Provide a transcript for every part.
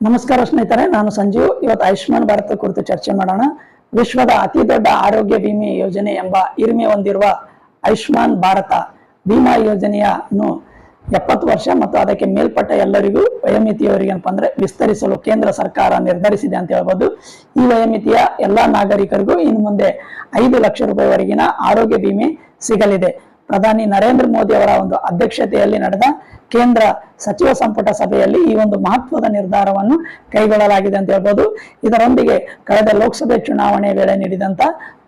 ನಮಸ್ಕಾರ ಸ್ನೇಹಿತರೆ, ನಾನು ಸಂಜೀವ್. ಇವತ್ತು ಆಯುಷ್ಮಾನ್ ಭಾರತ ಕುರಿತು ಚರ್ಚೆ ಮಾಡೋಣ. ವಿಶ್ವದ ಅತಿ ದೊಡ್ಡ ಆರೋಗ್ಯ ವಿಮೆ ಯೋಜನೆ ಎಂಬ ಹಿರಿಮೆ ಹೊಂದಿರುವ ಆಯುಷ್ಮಾನ್ ಭಾರತ ವಿಮಾ ಯೋಜನೆಯನ್ನು ಎಪ್ಪತ್ತು ವರ್ಷ ಮತ್ತು ಅದಕ್ಕೆ ಮೇಲ್ಪಟ್ಟ ಎಲ್ಲರಿಗೂ ವಯೋಮಿತಿಯವರಿಗೆ ಏನಪ್ಪ ಅಂದ್ರೆ ವಿಸ್ತರಿಸಲು ಕೇಂದ್ರ ಸರ್ಕಾರ ನಿರ್ಧರಿಸಿದೆ ಅಂತ ಹೇಳ್ಬೋದು. ಈ ವಯೋಮಿತಿಯ ಎಲ್ಲಾ ನಾಗರಿಕರಿಗೂ ಇನ್ನು ಮುಂದೆ ಐದು ಲಕ್ಷ ರೂಪಾಯಿವರೆಗಿನ ಆರೋಗ್ಯ ವಿಮೆ ಸಿಗಲಿದೆ. ಪ್ರಧಾನಿ ನರೇಂದ್ರ ಮೋದಿ ಅವರ ಒಂದು ಅಧ್ಯಕ್ಷತೆಯಲ್ಲಿ ನಡೆದ ಕೇಂದ್ರ ಸಚಿವ ಸಂಪುಟ ಸಭೆಯಲ್ಲಿ ಈ ಒಂದು ಮಹತ್ವದ ನಿರ್ಧಾರವನ್ನು ಕೈಗೊಳ್ಳಲಾಗಿದೆ ಅಂತ ಹೇಳ್ಬೋದು. ಇದರೊಂದಿಗೆ ಕಳೆದ ಲೋಕಸಭೆ ಚುನಾವಣೆ ವೇಳೆ ನೀಡಿದಂತ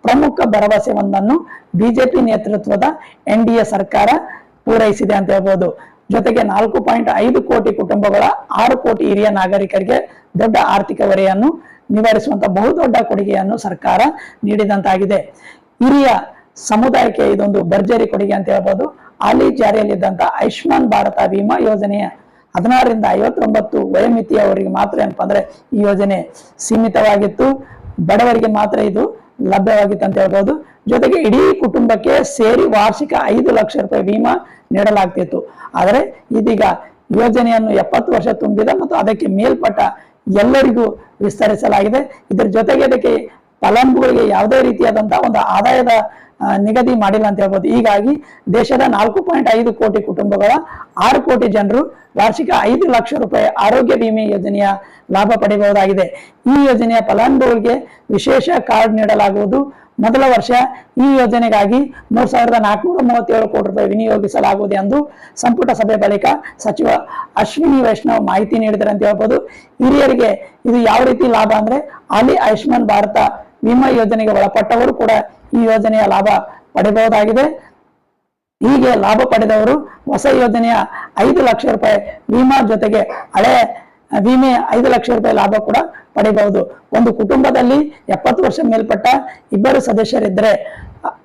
ಪ್ರಮುಖ ಭರವಸೆ ಒಂದನ್ನು ಬಿಜೆಪಿ ನೇತೃತ್ವದ ಎನ್ ಡಿ ಸರ್ಕಾರ ಪೂರೈಸಿದೆ ಅಂತ ಹೇಳ್ಬೋದು. ಜೊತೆಗೆ ನಾಲ್ಕು ಪಾಯಿಂಟ್ ಐದು ಕೋಟಿ ಕುಟುಂಬಗಳ ಆರು ಕೋಟಿ ಹಿರಿಯ ನಾಗರಿಕರಿಗೆ ದೊಡ್ಡ ಆರ್ಥಿಕ ಹೊರೆಯನ್ನು ನಿವಾರಿಸುವಂತ ಬಹುದೊಡ್ಡ ಕೊಡುಗೆಯನ್ನು ಸರ್ಕಾರ ನೀಡಿದಂತಾಗಿದೆ. ಹಿರಿಯ ಸಮುದಾಯಕ್ಕೆ ಇದೊಂದು ಭರ್ಜರಿ ಕೊಡುಗೆ ಅಂತ ಹೇಳ್ಬೋದು. ಹಾಲಿ ಜಾರಿಯಲ್ಲಿದ್ದಂತ ಆಯುಷ್ಮಾನ್ ಭಾರತ ವಿಮಾ ಯೋಜನೆಯ ಹದಿನಾರರಿಂದ ಐವತ್ತೊಂಬತ್ತು ವಯೋಮಿತಿಯವರಿಗೆ ಮಾತ್ರ ಏನಪ್ಪಾ ಅಂದ್ರೆ ಈ ಯೋಜನೆ ಸೀಮಿತವಾಗಿತ್ತು. ಬಡವರಿಗೆ ಮಾತ್ರ ಇದು ಲಭ್ಯವಾಗಿತ್ತು ಅಂತ ಹೇಳ್ಬೋದು. ಜೊತೆಗೆ ಇಡೀ ಕುಟುಂಬಕ್ಕೆ ಸೇರಿ ವಾರ್ಷಿಕ ಐದು ಲಕ್ಷ ರೂಪಾಯಿ ವಿಮಾ ನೀಡಲಾಗ್ತಿತ್ತು. ಆದರೆ ಇದೀಗ ಯೋಜನೆಯನ್ನು ಎಪ್ಪತ್ತು ವರ್ಷ ತುಂಬಿದ ಮತ್ತು ಅದಕ್ಕೆ ಮೇಲ್ಪಟ್ಟ ಎಲ್ಲರಿಗೂ ವಿಸ್ತರಿಸಲಾಗಿದೆ. ಇದರ ಜೊತೆಗೆ ಅದಕ್ಕೆ ಫಲಾನುಭವಿಗಳಿಗೆ ಯಾವುದೇ ರೀತಿಯಾದಂತಹ ಒಂದು ಆದಾಯದ ನಿಗದಿ ಮಾಡಿಲ್ಲ ಅಂತ ಹೇಳ್ಬೋದು. ಹೀಗಾಗಿ ದೇಶದ ನಾಲ್ಕು ಪಾಯಿಂಟ್ ಐದು ಕೋಟಿ ಕುಟುಂಬಗಳ ಆರು ಕೋಟಿ ಜನರು ವಾರ್ಷಿಕ ಐದು ಲಕ್ಷ ರೂಪಾಯಿ ಆರೋಗ್ಯ ವಿಮೆ ಯೋಜನೆಯ ಲಾಭ ಪಡೆಯಬಹುದಾಗಿದೆ. ಈ ಯೋಜನೆಯ ಫಲಾನುಭವಿಗೆ ವಿಶೇಷ ಕಾರ್ಡ್ ನೀಡಲಾಗುವುದು. ಮೊದಲ ವರ್ಷ ಈ ಯೋಜನೆಗಾಗಿ ಮೂರ್ ಸಾವಿರದ ನಾಲ್ಕುನೂರ ಮೂವತ್ತೇಳು ಕೋಟಿ ರೂಪಾಯಿ ವಿನಿಯೋಗಿಸಲಾಗುವುದು ಎಂದು ಸಂಪುಟ ಸಭೆ ಬಳಿಕ ಸಚಿವ ಅಶ್ವಿನಿ ವೈಷ್ಣವ್ ಮಾಹಿತಿ ನೀಡಿದ್ದಾರೆ ಅಂತ ಹೇಳ್ಬೋದು. ಹಿರಿಯರಿಗೆ ಇದು ಯಾವ ರೀತಿ ಲಾಭ ಅಂದ್ರೆ ಅಲಿ ಆಯುಷ್ಮಾನ್ ಭಾರತ ವಿಮಾ ಯೋಜನೆಗೆ ಒಳಪಟ್ಟವರು ಕೂಡ ಈ ಯೋಜನೆಯ ಲಾಭ ಪಡೆಯಬಹುದಾಗಿದೆ ಹೀಗೆ ಲಾಭ ಪಡೆದವರು ಹೊಸ ಯೋಜನೆಯ ಐದು ಲಕ್ಷ ರೂಪಾಯಿ ವಿಮಾ ಜೊತೆಗೆ ಹಳೆ ವಿಮೆ ಐದು ಲಕ್ಷ ರೂಪಾಯಿ ಲಾಭ ಕೂಡ ಪಡೆಯಬಹುದು ಒಂದು ಕುಟುಂಬದಲ್ಲಿ ಎಪ್ಪತ್ತು ವರ್ಷ ಮೇಲ್ಪಟ್ಟ ಇಬ್ಬರು ಸದಸ್ಯರಿದ್ದರೆ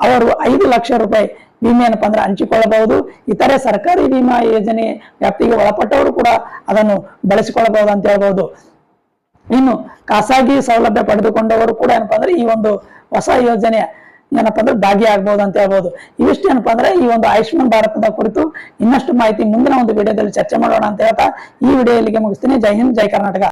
ಅವರು ಐದು ಲಕ್ಷ ರೂಪಾಯಿ ವಿಮೆ ಏನಪ್ಪಾ ಅಂದ್ರೆ ಹಂಚಿಕೊಳ್ಳಬಹುದು. ಇತರೆ ಸರ್ಕಾರಿ ವಿಮಾ ಯೋಜನೆ ವ್ಯಾಪ್ತಿಗೆ ಒಳಪಟ್ಟವರು ಕೂಡ ಅದನ್ನು ಬಳಸಿಕೊಳ್ಳಬಹುದು ಅಂತ ಹೇಳ್ಬಹುದು ಇನ್ನು ಖಾಸಗಿ ಸೌಲಭ್ಯ ಪಡೆದುಕೊಂಡವರು ಕೂಡ ಏನಪ್ಪಾ ಅಂದ್ರೆ ಈ ಒಂದು ಹೊಸ ಯೋಜನೆ ಏನಪ್ಪಾ ಅಂದ್ರೆ ಭಾಗಿಯಾಗಬಹುದು ಅಂತ ಹೇಳ್ಬೋದು. ಇವಿಷ್ಟು ಏನಪ್ಪಾ ಅಂದ್ರೆ ಈ ಒಂದು ಆಯುಷ್ಮಾನ್ ಭಾರತದ ಕುರಿತು ಇನ್ನಷ್ಟು ಮಾಹಿತಿ ಮುಂದಿನ ಒಂದು ವಿಡಿಯೋದಲ್ಲಿ ಚರ್ಚೆ ಮಾಡೋಣ ಅಂತ ಹೇಳ್ತಾ ಈ ವಿಡಿಯೋ ಇಲ್ಲಿಗೆ ಮುಗಿಸ್ತೀನಿ. ಜೈ ಹಿಂದ್, ಜೈ ಕರ್ನಾಟಕ.